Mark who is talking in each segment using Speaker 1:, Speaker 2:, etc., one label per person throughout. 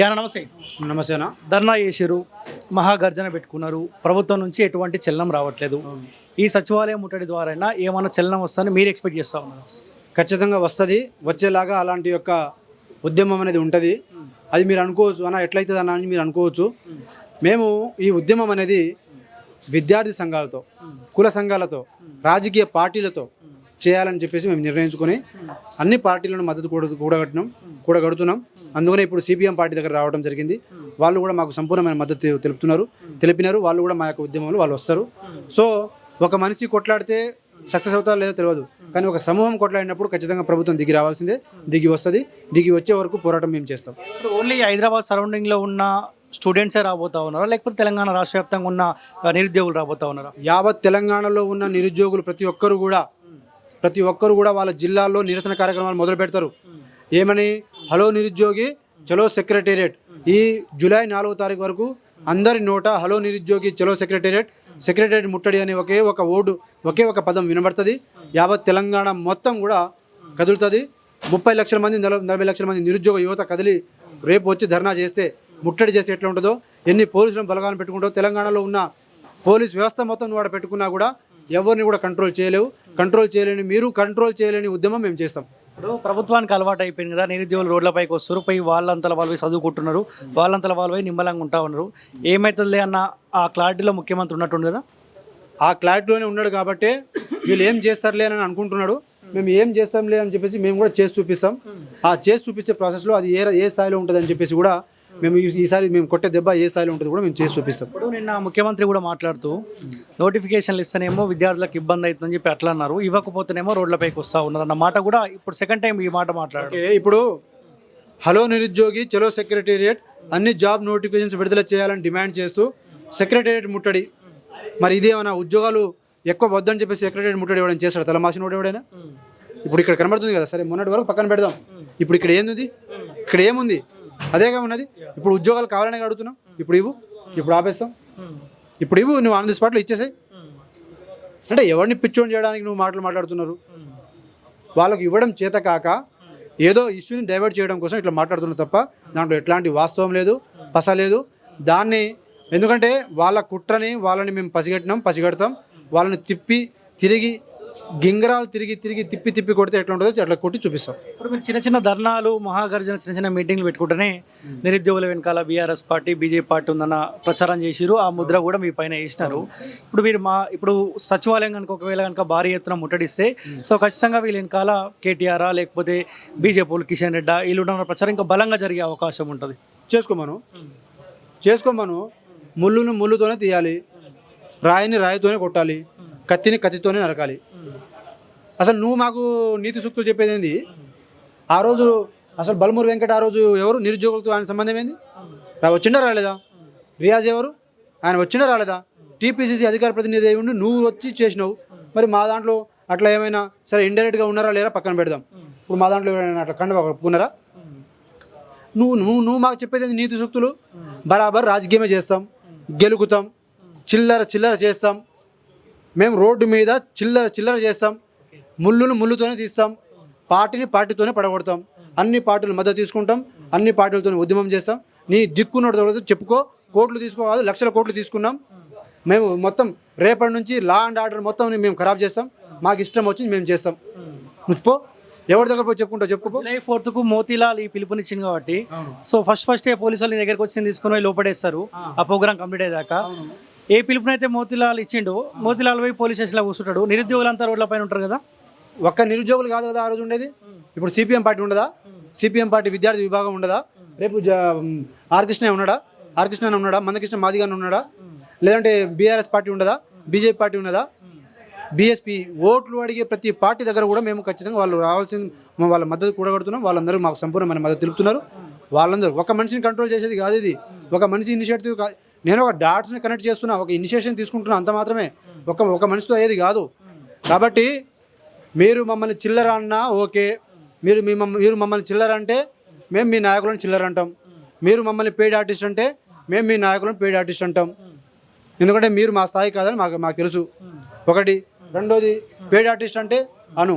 Speaker 1: Yeah నమస్తే.
Speaker 2: నమస్తేనా
Speaker 1: ధర్నా చేసిరు మహాగర్జన పెట్టుకున్నారు. ప్రభుత్వం నుంచి ఎటువంటి చలనం రావట్లేదు. ఈ సచివాలయం ముట్టడి ద్వారా ఏమైనా చలనం వస్తుందని మీరు ఎక్స్పెక్ట్ చేస్తా ఉన్నారు?
Speaker 2: ఖచ్చితంగా వస్తుంది. వచ్చేలాగా అలాంటి యొక్క ఉద్యమం అనేది ఉంటుంది. అది మీరు అనుకోవచ్చు. అన్న ఎట్లయితుంది అన్న అని మీరు అనుకోవచ్చు. మేము ఈ ఉద్యమం అనేది విద్యార్థి సంఘాలతో కుల సంఘాలతో రాజకీయ పార్టీలతో చేయాలని చెప్పేసి మేము నిర్ణయించుకొని అన్ని పార్టీలను మద్దతు కూడా కూడగట్టినాం కూడగడుతున్నాం. అందుకనే ఇప్పుడు సిపిఎం పార్టీ దగ్గర రావడం జరిగింది. వాళ్ళు కూడా మాకు సంపూర్ణమైన మద్దతు తెలుపుతున్నారు తెలిపినారు. వాళ్ళు కూడా మా యొక్క ఉద్యమంలో వాళ్ళు వస్తారు. సో ఒక మనిషి కొట్లాడితే సక్సెస్ అవుతారో లేదో తెలియదు. కానీ ఒక సమూహం కొట్లాడినప్పుడు ఖచ్చితంగా ప్రభుత్వం దిగి రావాల్సిందే దిగి వస్తుంది. దిగి వచ్చే వరకు పోరాటం మేము చేస్తాం.
Speaker 1: ఓన్లీ హైదరాబాద్ సరౌండింగ్లో ఉన్న స్టూడెంట్సే రాబోతా ఉన్నారా? లేకపోతే తెలంగాణ రాష్ట్ర వ్యాప్తంగా ఉన్న నిరుద్యోగులు రాబోతా ఉన్నారా?
Speaker 2: యావత్ తెలంగాణలో ఉన్న నిరుద్యోగులు ప్రతి ఒక్కరు కూడా ప్రతి ఒక్కరు కూడా వాళ్ళ జిల్లాల్లో నిరసన కార్యక్రమాలు మొదలు పెడతారు. ఏమని? హలో నిరుద్యోగి చలో సెక్రటేరియట్. ఈ జూలై నాలుగో తారీఖు వరకు అందరి నోట హలో నిరుద్యోగి చలో సెక్రటేరియట్ సెక్రటేరియట్ ముట్టడి అనే ఒకే ఒక ఓడు ఒకే ఒక పదం వినబడుతుంది. యావత్ తెలంగాణ మొత్తం కూడా కదులుతుంది. ముప్పై లక్షల మంది నలభై నలభై లక్షల మంది నిరుద్యోగ యువత కదిలి రేపు వచ్చి ధర్నా చేస్తే ముట్టడి చేస్తే ఎట్లా ఉంటుందో ఎన్ని పోలీసులను బలగాలను పెట్టుకుంటో తెలంగాణలో ఉన్న పోలీస్ వ్యవస్థ మొత్తం వాడు పెట్టుకున్నా కూడా ఎవరిని కూడా కంట్రోల్ చేయలేవు. కంట్రోల్ చేయలేని మీరు కంట్రోల్ చేయలేని ఉద్యమం మేము చేస్తాం.
Speaker 1: ఇప్పుడు ప్రభుత్వానికి అలవాటు అయిపోయింది కదా నిరుద్యోగులు రోడ్లపైకి వస్తారు పోయి వాళ్ళంతల వాళ్ళు చదువుకుంటున్నారు వాళ్ళంతల వాళ్ళు పోయి నిమ్మలంగా ఉంటా ఉన్నారు. ఏమవుతుంది అన్న ఆ క్లారిటీలో ముఖ్యమంత్రి ఉన్నట్టుంది కదా?
Speaker 2: ఆ క్లారిటీలోనే ఉన్నాడు కాబట్టి వీళ్ళు ఏం చేస్తారులే అని అనుకుంటున్నాడు. మేము ఏం చేస్తాంలే అని చెప్పేసి మేము కూడా చేసి చూపిస్తాం. ఆ చేసి చూపించే ప్రాసెస్లో అది ఏ ఏ స్థాయిలో ఉంటుంది అని చెప్పేసి కూడా మేము ఈసారి మేము కొట్టే దెబ్బ ఏ స్థాయిలో ఉంటుంది కూడా మేము చేసి చూపిస్తాం.
Speaker 1: ఇప్పుడు నిన్న ముఖ్యమంత్రి కూడా మాట్లాడుతూ నోటిఫికేషన్లు ఇస్తేనేమో విద్యార్థులకు ఇబ్బంది అవుతుందని చెప్పి అట్లా అన్నారు. ఇవ్వకపోతేనేమో రోడ్లపైకి వస్తా ఉన్నారు అన్న మాట కూడా ఇప్పుడు సెకండ్ టైం ఈ మాట మాట్లాడారు.
Speaker 2: ఇప్పుడు హలో నిరుద్యోగి చలో సెక్రటేరియట్ అన్ని జాబ్ నోటిఫికేషన్స్ విడుదల చేయాలని డిమాండ్ చేస్తూ సెక్రటేరియట్ ముట్టడి. మరి ఇదేమైనా ఉద్యోగాలు ఎక్కువ వద్దని చెప్పి సెక్రటేరియట్ ముట్టడి ఇవ్వడం చేస్తాడు తలమాసిన వాడు ఎవడైనా? ఇప్పుడు ఇక్కడ కనబడుతుంది కదా సరే మొన్నటి వరకు పక్కన పెడదాం. ఇప్పుడు ఇక్కడ ఏంది ఇక్కడ ఏముంది? అదేగా ఉన్నది? ఇప్పుడు ఉద్యోగాలు కావాలని అడుగుతున్నాం ఇప్పుడు ఇవ్వు ఇప్పుడు ఆపేస్తాం. ఇప్పుడు ఇవ్వు నువ్వు ఆన్ ది స్పాట్లో ఇచ్చేసాయి. అంటే ఎవరిని పిచ్చోని చేయడానికి నువ్వు మాటలు మాట్లాడుతున్నారు? వాళ్ళకి ఇవ్వడం చేత కాక ఏదో ఇష్యూని డైవర్ట్ చేయడం కోసం ఇట్లా మాట్లాడుతున్నారు తప్ప దాంట్లో ఎట్లాంటి వాస్తవం లేదు పస లేదు. దాన్ని ఎందుకంటే వాళ్ళ కుట్రని వాళ్ళని మేము పసిగట్టినాం పసిగడతాం. వాళ్ళని తిప్పి తిరిగి గింగరాలు తిరిగి తిరిగి తిప్పి తిప్పి కొడితే ఎట్లా ఉంటుందో అట్లా కొట్టి చూపిస్తాం.
Speaker 1: ఇప్పుడు మీరు చిన్న చిన్న ధర్నాలు మహాగర్జన చిన్న చిన్న మీటింగ్లు పెట్టుకుంటేనే నిరుద్యోగుల వెనకాల బీఆర్ఎస్ పార్టీ బీజేపీ పార్టీ ఉందన్న ప్రచారం చేసిరు ఆ ముద్ర కూడా మీ పైన వేసినారు. ఇప్పుడు మీరు మా ఇప్పుడు సచివాలయం కనుక ఒకవేళ కనుక భారీ ఎత్తున ముట్టడిస్తే సో ఖచ్చితంగా వీళ్ళ వెనకాల కేటీఆర్ లేకపోతే బీజేపీ కిషన్ రెడ్డి వీళ్ళు ఉన్న ప్రచారం ఇంకా బలంగా జరిగే అవకాశం ఉంటుంది.
Speaker 2: చేసుకోమను. చేసుకోమను. ముళ్ళును ముళ్ళుతోనే తీయాలి. రాయిని రాయితోనే కొట్టాలి. కత్తిని కత్తితోనే నరకాలి. అసలు నువ్వు మాకు నీతి సూక్తులు చెప్పేది ఏంది? ఆ రోజు అసలు బలమూరు వెంకట ఆ రోజు ఎవరు? నిరుద్యోగులతో ఆయన సంబంధం ఏంది? వచ్చిండా రాలేదా? రియాజ్ ఎవరు? ఆయన వచ్చిండా రాలేదా? టీపీసీసీ అధికార ప్రతినిధి అయి ఉండి నువ్వు వచ్చి చేసినావు. మరి మా దాంట్లో అట్లా ఏమైనా సరే ఇండైరెక్ట్గా ఉన్నారా లేరా? పక్కన పెడదాం. ఇప్పుడు మా దాంట్లో ఎవరైనా అట్లా కండ ఒప్పుకున్నారా నువ్వు నువ్వు నువ్వు మాకు చెప్పేది నీతి సూక్తులు? బరాబర్ రాజకీయమే చేస్తాం. గెలుకుతాం. చిల్లర చిల్లర చేస్తాం. మేము రోడ్డు మీద చిల్లర చిల్లర చేస్తాం. ముళ్ళును ముళ్ళుతోనే తీస్తాం పార్టీని పార్టీతోనే పడగొడతాం. అన్ని పార్టీలు మద్దతు తీసుకుంటాం అన్ని పార్టీలతోనే ఉద్యమం చేస్తాం. నీ దిక్కున్నట్టు తర్వాత చెప్పుకో కోట్లు తీసుకోవాలి లక్షల కోట్లు తీసుకున్నాం. మేము మొత్తం రేపటి నుంచి లా అండ్ ఆర్డర్ మొత్తం మేము ఖరాబ్ చేస్తాం. మాకు ఇష్టం వచ్చింది మేము చేస్తాం. నువ్వు పో. ఎవరి దగ్గర పోయి చెప్పుకుంటావు చెప్పుకో
Speaker 1: జూలై ఫోర్త్కు మోతీలాల్ ఈ పిలుపునిచ్చింది కాబట్టి. సో ఫస్ట్ ఫస్ట్ పోలీసు వాళ్ళు నీ దగ్గరకు వచ్చి తీసుకుని లోపడేస్తారు. ఆ. ప్రోగ్రామ్ కంప్లీట్ అయ్యాక ఏ పిలుపునైతే మోతీలాల్ ఇచ్చిండో మోతీలాల్ పోయి పోలీస్ స్టేషన్లో కూర్చుంటాడు. నిరుద్యోగులంతా రోడ్ల పైన ఉంటారు కదా?
Speaker 2: ఒక్క నిరుద్యోగులు కాదు కదా ఆ రోజు ఉండేది? ఇప్పుడు సిపిఎం పార్టీ ఉండదా? సిపిఎం పార్టీ విద్యార్థి విభాగం ఉండదా? రేపు జ- ఆర్ కృష్ణ ఉన్నాడా? ఆర్ కృష్ణ ఉన్నాడా? మందకృష్ణ మాదిగానే ఉన్నాడా? లేదంటే బీఆర్ఎస్ పార్టీ ఉండదా? బీజేపీ పార్టీ ఉన్నదా? బీఎస్పీ ఓట్లు అడిగే ప్రతి పార్టీ దగ్గర కూడా మేము ఖచ్చితంగా వాళ్ళు రావాల్సింది వాళ్ళ మద్దతు కూడగడుతున్నాం. వాళ్ళందరూ మాకు సంపూర్ణమైన మద్దతు తెలుపుతున్నారు. వాళ్ళందరూ ఒక మనిషిని కంట్రోల్ చేసేది కాదు ఇది. ఒక మనిషి ఇనిషియేటివ్ కాదు నేను ఒక డాట్స్ని కనెక్ట్ చేస్తున్నా ఒక ఇనిషియేషన్ తీసుకుంటున్నా అంత మాత్రమే. ఒక ఒక మనిషితో అయ్యేది కాదు. కాబట్టి మీరు మమ్మల్ని చిల్లర అన్నా ఓకే. మీరు మీ మమ్మ మీరు మమ్మల్ని చిల్లర అంటే మేము మీ నాయకులను చిల్లర అంటాం మీరు మమ్మల్ని పెయిడ్ ఆర్టిస్ట్ అంటే మేము మీ నాయకులను పెయిడ్ ఆర్టిస్ట్ అంటాం. ఎందుకంటే మీరు మా స్థాయి కాదని మాకు మాకు తెలుసు. ఒకటి. రెండోది పెయిడ్ ఆర్టిస్ట్ అంటే అను.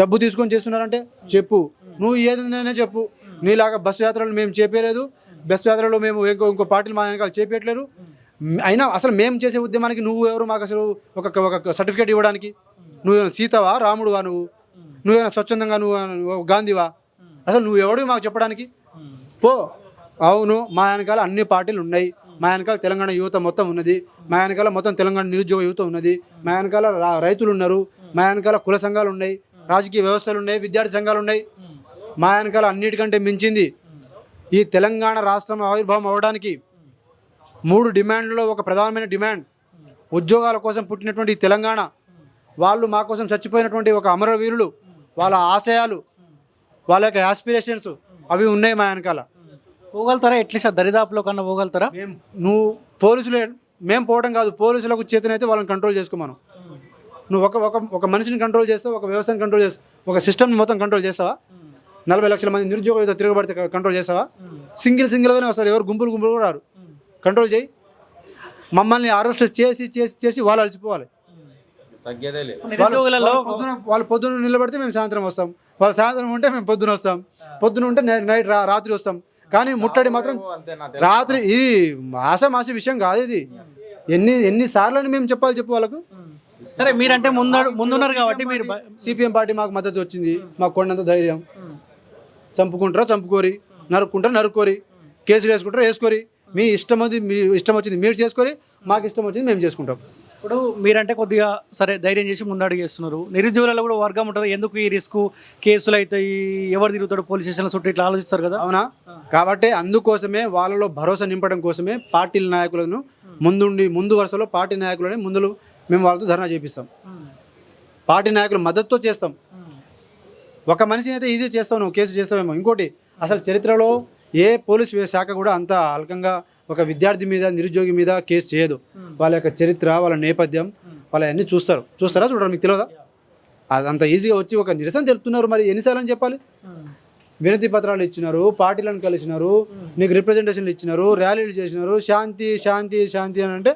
Speaker 2: డబ్బు తీసుకొని చేస్తున్నారంటే చెప్పు. నువ్వు ఏదైనా చెప్పు. నీలాగా బస్సు యాత్రలు మేము చేపేయలేదు. బస్సు యాత్రలో మేము ఇంకో ఇంకో పార్టీలు మా వెనకాల చేపేయట్లేరు అయినా అసలు మేము చేసే ఉద్యమానికి నువ్వు ఎవరు మాకు అసలు ఒక ఒక సర్టిఫికేట్ ఇవ్వడానికి? నువ్వేమైనా సీతవా రాముడువా నువ్వు? నువ్వేమైనా స్వచ్ఛందంగా నువ్వు గాంధీవా? అసలు నువ్వు ఎవడు మాకు చెప్పడానికి? పో. అవును మా వెనకాల అన్ని పార్టీలు ఉన్నాయి. మా వెనకాల తెలంగాణ యువత మొత్తం ఉన్నది. మా వెనకాల మొత్తం తెలంగాణ నిరుద్యోగ యువత ఉన్నది. మా వెనకాల రైతులు ఉన్నారు. మా వెనకాల కుల సంఘాలు ఉన్నాయి. రాజకీయ వ్యవస్థలు ఉన్నాయి. విద్యార్థి సంఘాలు ఉన్నాయి. మా వెనకాల అన్నిటికంటే మించింది ఈ తెలంగాణ రాష్ట్రం ఆవిర్భావం అవ్వడానికి మూడు డిమాండ్లలో ఒక ప్రధానమైన డిమాండ్. ఉద్యోగాల కోసం పుట్టినటువంటి ఈ తెలంగాణ వాళ్ళు మా కోసం చచ్చిపోయినటువంటి ఒక అమరవీరులు వాళ్ళ ఆశయాలు వాళ్ళ యొక్క ఆస్పిరేషన్స్ అవి ఉన్నాయి మా వెనకాల.
Speaker 1: పోగలుగుతారా? ఎట్లీస్ట్ ఆ దరిదాపులో కన్నా పోగలుగుతారా?
Speaker 2: మేము నువ్వు పోలీసులే మేము పోవడం కాదు పోలీసులకు చేతనైతే వాళ్ళని కంట్రోల్ చేసుకోమను. నువ్వు ఒక ఒక ఒక మనిషిని కంట్రోల్ చేస్తావు ఒక వ్యవస్థను కంట్రోల్ చేస్తావు ఒక సిస్టమ్ని మొత్తం కంట్రోల్ చేస్తావా? నలభై లక్షల మంది నిరుద్యోగ తిరగబడితే కంట్రోల్ చేస్తావా? సింగిల్ సింగిల్గానే వస్తారు ఎవరు గుంపులు గుంపులు కూడా రారు. కంట్రోల్ చేయి. మమ్మల్ని అరెస్ట్ చేసి చేసి చేసి వాళ్ళు అలసిపోవాలి.
Speaker 3: తగ్గేదే లేదు.
Speaker 1: నిరుద్యోగులలో
Speaker 2: వాళ్ళు పొద్దున వాళ్ళు పొద్దున నిలబడితే మేము సాయంత్రం వస్తాం. వాళ్ళు సాయంత్రం ఉంటే మేము పొద్దున వస్తాం. పొద్దున ఉంటే నైట్ రాత్రి వస్తాం. కానీ ముట్టడి మాత్రం రాత్రి ఇది ఆశమాస విషయం కాదు ఇది. ఎన్ని ఎన్ని సార్లు అని మేము చెప్పాలి చెప్పు వాళ్ళకు?
Speaker 1: సరే మీరంటే ముందు ముందున్నారు కాబట్టి మీరు
Speaker 2: సిపిఎం పార్టీ మాకు మద్దతు వచ్చింది. మాకు కొండంత ధైర్యం. చంపుకుంటారా చంపుకోరి? నరుక్కుంటారా నరుక్కోరి? కేసులు వేసుకుంటారా వేసుకోరి? మీ ఇష్టం అది మీ ఇష్టం వచ్చింది మీరు చేసుకోరి. మాకు ఇష్టం వచ్చింది మేము చేసుకుంటాం.
Speaker 1: ఇప్పుడు మీరంటే కొద్దిగా సరే ధైర్యం చేసి ముందడుగు చేస్తున్నారు నిరుద్యోగులలో కూడా వర్గం ఉంటుంది. ఎందుకు ఈ రిస్క్ కేసులు అవుతాయి ఎవరు తిరుగుతాడు పోలీస్ స్టేషన్ల చుట్టూ ఇట్లా ఆలోచిస్తారు కదా.
Speaker 2: అవునా? కాబట్టి అందుకోసమే వాళ్ళలో భరోసా నింపడం కోసమే పార్టీల నాయకులను ముందుండి ముందు వరుసలో పార్టీ నాయకులని ముందులు మేము వాళ్ళతో ధర్నా చేపిస్తాం. పార్టీ నాయకులు మద్దతుతో చేస్తాం. ఒక మనిషిని అయితే ఈజీ చేస్తావు నువ్వు కేసు చేస్తావేమో. ఇంకోటి అసలు చరిత్రలో ఏ పోలీస్ శాఖ కూడా అంత అల్కంగా ఒక విద్యార్థి మీద నిరుద్యోగి మీద కేసు చేయదు. వాళ్ళ యొక్క చరిత్ర వాళ్ళ నేపథ్యం వాళ్ళ అన్నీ చూస్తారు. చూస్తారా చూడరా? మీకు తెలియదా? అది అంత ఈజీగా వచ్చి ఒక నిరసన తెలుపుతున్నారు మరి ఎన్నిసార్లు అని చెప్పాలి? వినతి పత్రాలు ఇచ్చినారు పార్టీలను కలిసినారు నీకు రిప్రజెంటేషన్లు ఇచ్చినారు ర్యాలీలు చేసినారు శాంతి శాంతి శాంతి అని అంటే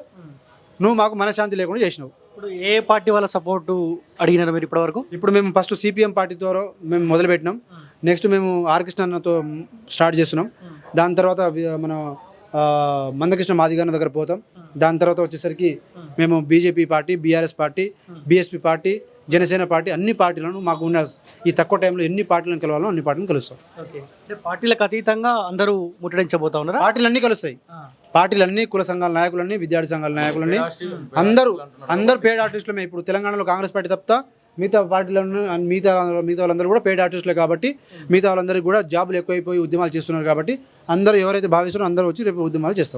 Speaker 2: నువ్వు మాకు మనశ్శాంతి లేకుండా చేసినావు.
Speaker 1: ఇప్పుడు ఏ పార్టీ వాళ్ళ సపోర్టు అడిగినారు మీరు ఇప్పటివరకు
Speaker 2: ఇప్పుడు మేము ఫస్ట్ సిపిఎం పార్టీ ద్వారా మేము మొదలుపెట్టినాం. నెక్స్ట్ మేము ఆర్ కృష్ణ అన్నతో స్టార్ట్ చేస్తున్నాం. దాని తర్వాత మన మందకృష్ణ మాదిగాన దగ్గర పోతాం. దాని తర్వాత వచ్చేసరికి మేము BJP party BRS party BSP party Janasena party అన్ని పార్టీలను మాకు ఉన్న ఈ తక్కువ టైంలో ఎన్ని పార్టీలను కలవాలో అన్ని పార్టీలను కలుస్తాం.
Speaker 1: ఓకే. అంటే పార్టీలకు అతీతంగా అందరూ ముట్టడించబోతా ఉన్నారా?
Speaker 2: పార్టీలు అన్నీ కలుస్తాయి పార్టీలన్నీ కుల సంఘాల నాయకులన్నీ విద్యార్థి సంఘాల నాయకులన్నీ అందరూ అందరూ పేడ్ ఆర్టిస్టులమే. ఇప్పుడు తెలంగాణలో కాంగ్రెస్ పార్టీ తప్ప మిగతా పార్టీలను మిగతా మిగతా వాళ్ళందరూ కూడా పేడ్ ఆర్టిస్టులే కాబట్టి మిగతా వాళ్ళందరికీ కూడా జాబులు ఎక్కువైపోయి ఉద్యమాలు చేస్తున్నారు కాబట్టి అందరూ ఎవరైతే భావిస్తున్నారో అందరూ వచ్చి రేపు ఉద్యమాలు చేస్తారు.